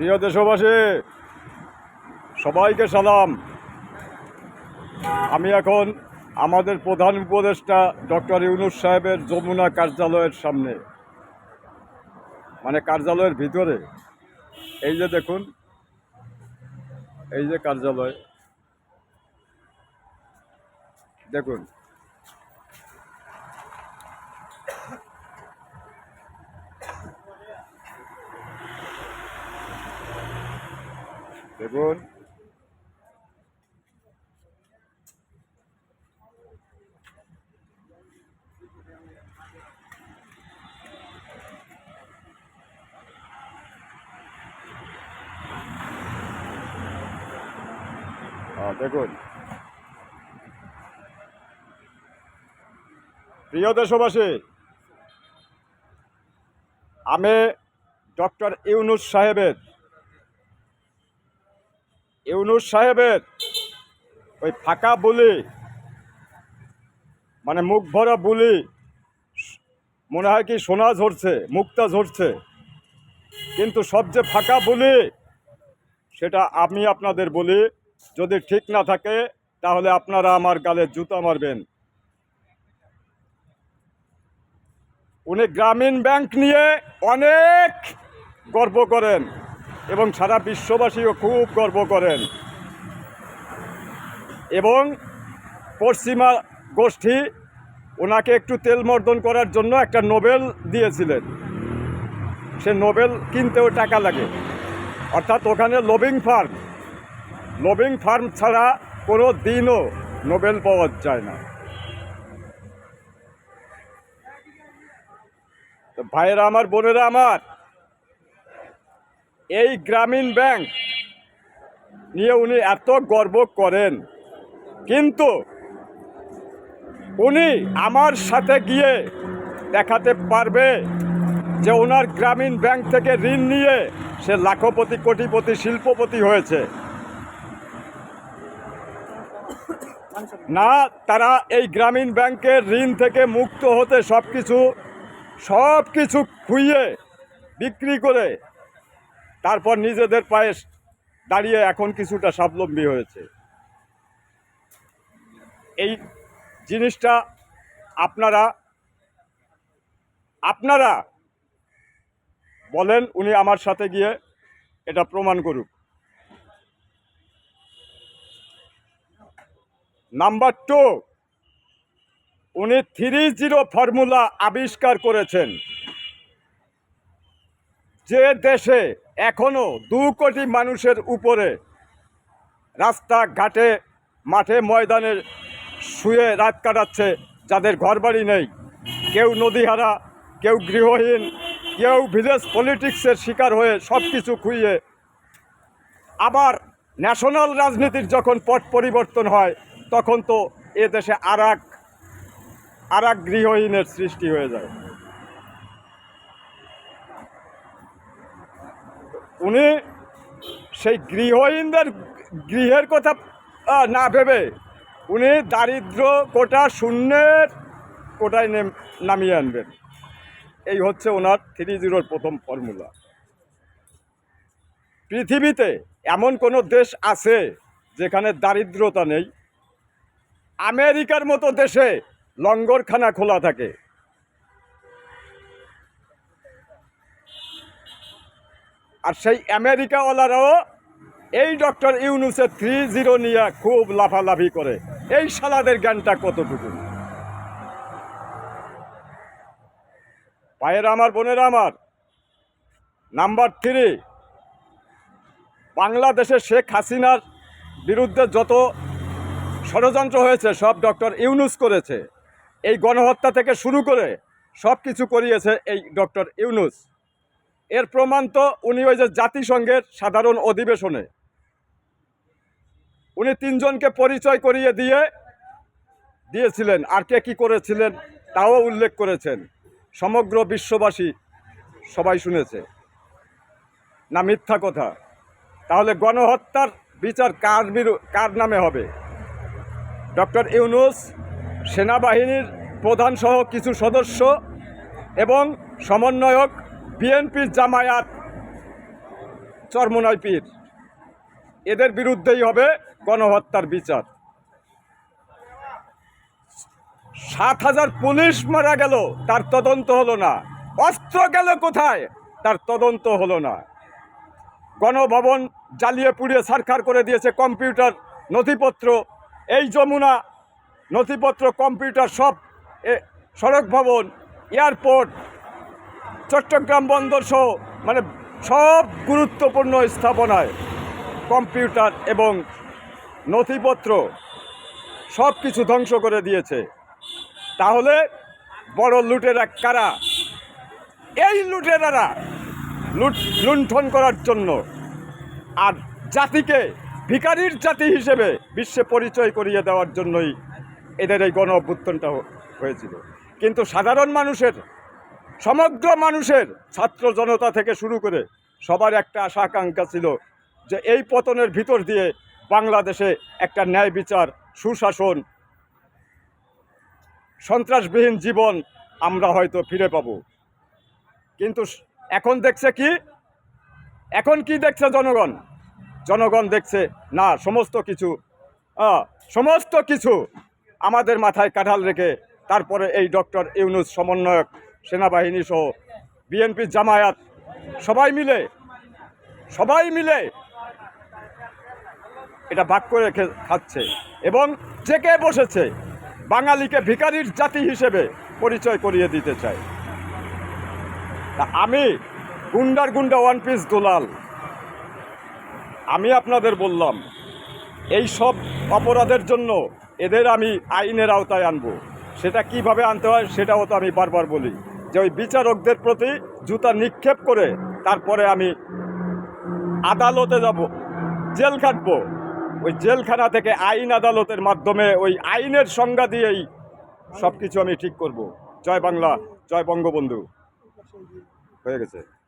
প্রিয় দেশবাসী, সবাইকে সালাম। আমি এখন আমাদের প্রধান উপদেষ্টা ডক্টর ইউনুস সাহেবের যমুনা কার্যালয়ের সামনে মানে কার্যালয়ের ভিতরে। এই যে দেখুন, এই যে কার্যালয়। দেখুন দেখুন। হ্যাঁ, দেখুন। প্রিয় দেশবাসী আমি ডক্টর ইউনুস সাহেবের ইউনুস সাহেবের ওই ফাঁকা বুলি মানে মুখ ভরা বুলি, মনে হয় কি সোনা ঝরছে মুক্তা ঝরছে। কিন্তু সবচেয়ে ফাঁকা বুলি, সেটা আমি আপনাদের বলি, যদি ঠিক না থাকে, তাহলে আপনারা আমার গালে জুতা মারবেন। উনি গ্রামীণ ব্যাংক নিয়ে অনেক গর্ব করেন। এবং সারা বিশ্ববাসীও খুব গর্ব করেন। এবং পশ্চিমা গোষ্ঠী ওনাকে একটু তেলমর্দন করার জন্য একটা নোবেল দিয়েছিলেন। সে নোবেল কিনতেও টাকা লাগে। অর্থাৎ ওখানে লবিং ফার্ম। লবিং ফার্ম ছাড়া কোনো দিনও নোবেল পাওয়া যায় না। ভাইয়েরা আমার, বোনেরা আমার এই গ্রামীণ ব্যাংক নিয়ে উনি এত গর্ব করেন। কিন্তু উনি আমার সাথে গিয়ে দেখাতে পারবে যে ওনার গ্রামীণ ব্যাংক থেকে ঋণ নিয়ে সে লাখপতি, কোটিপতি, শিল্পপতি হয়েছে। না, তারা এই গ্রামীণ ব্যাংকের ঋণ থেকে মুক্ত হতে সব কিছু সব কিছু খুইয়ে বিক্রি করে তারপর নিজেদের পায়ে দাঁড়িয়ে এখন কিছুটা স্বাবলম্বী হয়েছে। এই জিনিসটা আপনারা আপনারা বলেন, উনি আমার সাথে গিয়ে এটা প্রমাণ করুক। নাম্বার টু, উনি থ্রি জিরো ফর্মুলা আবিষ্কার করেছেন। যে দেশে এখনও দু কোটি মানুষের উপরে রাস্তা ঘাটে মাঠে, ময়দানে শুয়ে রাত কাটাচ্ছে যাদের ঘরবাড়ি নেই। কেউ নদীহারা, কেউ গৃহহীন, কেউ ভিলেজ পলিটিক্সের শিকার হয়ে সব কিছু খুইয়ে আবার ন্যাশনাল রাজনীতির যখন পট পরিবর্তন হয়, তখন তো এ দেশে আর এক গৃহহীনের সৃষ্টি হয়ে যায়। উনি সেই গৃহহীনদের গৃহের কথা না ভেবে উনি দারিদ্র কোটা শূন্যের কোটায় নেম- নামিয়ে আনবেন। এই হচ্ছে ওনার থ্রি জিরোর প্রথম ফর্মুলা। পৃথিবীতে এমন কোনো দেশ আছে যেখানে দারিদ্রতা নেই? আমেরিকার মতো দেশে লঙ্গরখানা খোলা থাকে। আর সেই আমেরিকাওয়ালারাও এই ডক্টর ইউনুসের থ্রি জিরো নিয়ে খুব লাফালাফি করে। এই সালাদের জ্ঞানটা কতটুকু? পায়ের আমার, বোনের আমার। নাম্বার থ্রি, বাংলাদেশে শেখ হাসিনার বিরুদ্ধে যত ষড়যন্ত্র হয়েছে, সব ডক্টর ইউনুস করেছে। এই গণহত্যা থেকে শুরু করে সব কিছু করিয়েছে এই ডক্টর ইউনুস। এর প্রমাণ তো উনি ওই যে জাতিসংঘের সাধারণ অধিবেশনে। উনি তিনজনকে পরিচয় করিয়ে দিয়ে দিয়েছিলেন, আর কে কী করেছিলেন তাও উল্লেখ করেছেন। সমগ্র বিশ্ববাসী সবাই শুনেছে। না মিথ্যা কথা। তাহলে গণহত্যার বিচার কার বিরু- কার নামে হবে? ডক্টর ইউনুস, সেনাবাহিনীর প্রধানসহ কিছু সদস্য এবং সমন্বয়ক বিএনপির জামায়াত চরমোনাই পীর। এদের বিরুদ্ধেই হবে গণহত্যার বিচার। সাত হাজার পুলিশ মারা গেল, তার তদন্ত হলো না। অস্ত্র গেল কোথায়, তার তদন্ত হলো না। গণভবন জ্বালিয়ে পুড়িয়ে সারখার করে দিয়েছে কম্পিউটার নথিপত্র। এই যমুনা নথিপত্র, কম্পিউটার সব সড়ক ভবন, এয়ারপোর্ট চট্টগ্রাম বন্দর সহ মানে সব গুরুত্বপূর্ণ স্থাপনায় কম্পিউটার এবং নথিপত্র সব কিছু ধ্বংস করে দিয়েছে। তাহলে বড় লুটেরা কারা? এই লুটেরারা লুট, লুণ্ঠন করার জন্য আর জাতিকে ভিখারির জাতি হিসেবে বিশ্বে পরিচয় করিয়ে দেওয়ার জন্যই এদের এই গণ অভ্যুত্থানটা হয়েছিল। কিন্তু সাধারণ মানুষের সমগ্র মানুষের, ছাত্র জনতা থেকে শুরু করে সবার একটা আশা আকাঙ্ক্ষা ছিল যে এই পতনের ভিতর দিয়ে বাংলাদেশে একটা ন্যায় বিচার, সুশাসন, সন্ত্রাসবিহীন জীবন আমরা হয়তো ফিরে পাব। কিন্তু এখন দেখছে কি? এখন কি দেখছে জনগণ? জনগণ দেখছে, না, সমস্ত কিছু সমস্ত কিছু আমাদের মাথায় কাঁঠাল রেখে তারপরে এই ডক্টর ইউনুস সমন্বয়ক সেনাবাহিনী সহ বিএনপি জামায়াত, সবাই মিলে সবাই মিলে এটা ভাগ করে খাচ্ছে এবং জেকে বসেছে বাঙালিকে ভিখারির জাতি হিসেবে পরিচয় করিয়ে দিতে চায়। তা আমি গুন্ডার গুন্ডা ওয়ান পিস দুলাল। আমি আপনাদের বললাম, এই সব অপরাধের জন্য এদের আমি আইনের আওতায় আনব। সেটা কীভাবে আনতে হয় সেটাও তো আমি বারবার বলি। যে ওই বিচারকদের প্রতি জুতা নিক্ষেপ করে তারপরে আমি আদালতে যাব, জেল খাটব। ওই জেলখানা থেকে আইন আদালতের মাধ্যমে ওই আইনের সংজ্ঞা দিয়েই সব কিছু আমি ঠিক করব। জয় বাংলা, জয় বঙ্গবন্ধু। হয়ে গেছে।